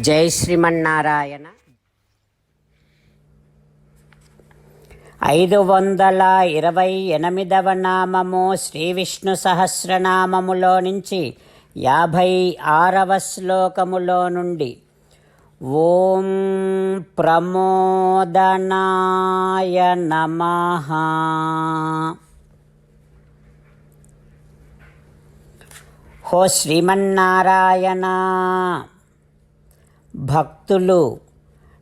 జై శ్రీమన్నారాయణ. ఐదు వందల ఇరవై ఎనిమిదవ నామము శ్రీ విష్ణు సహస్రనామములో నుంచి యాభై ఆరవ శ్లోకములో నుండి ఓం ప్రమోదనాయ నమ. హో శ్రీమన్నారాయణ. భక్తులు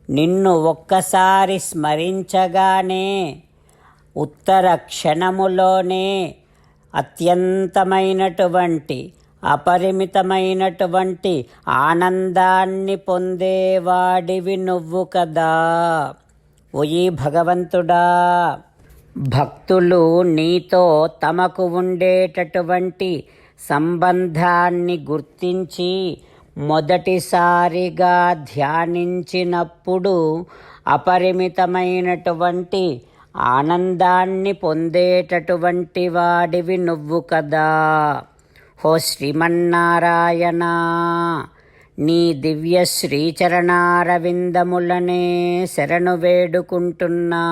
నిన్ను ఒక్కసారి స్మరించగానే ఉత్తర క్షణములోనే అత్యంతమైనటువంటి అపరిమితమైనటువంటి ఆనందాన్ని పొందేవాడివి నువ్వు కదా. ఓయి భగవంతుడా! భక్తులు నీతో తమకు ఉండేటటువంటి సంబంధాన్ని గుర్తించి మొదటిసారిగా ధ్యానించినప్పుడు అపరిమితమైనటువంటి ఆనందాన్ని పొందేటటువంటి వాడివి నువ్వు కదా. హో శ్రీమన్నారాయణ నీ దివ్య శ్రీచరణారవిందములనే శరణు వేడుకుంటున్నా.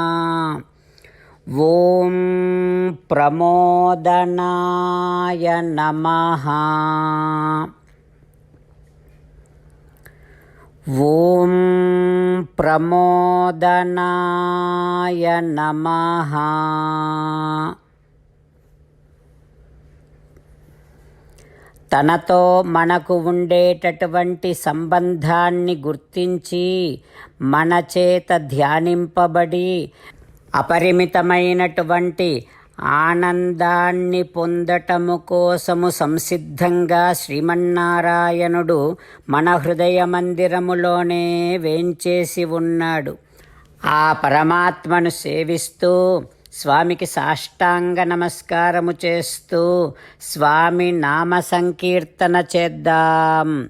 ఓం ప్రమోదనాయ నమహా ఓం ప్రమోదనాయ నమః. తనతో మనకు ఉండేటటువంటి సంబంధాన్ని గుర్తించి మన చేత ధ్యానింపబడి అపరిమితమైనటువంటి ఆనందాన్ని పొందటము కోసము సంసిద్ధంగా శ్రీమన్నారాయణుడు మన హృదయ మందిరములోనే వేంచేసి ఉన్నాడు. ఆ పరమాత్మను సేవిస్తూ స్వామికి సాష్టాంగ నమస్కారము చేస్తూ స్వామి నామ సంకీర్తన చేద్దాం.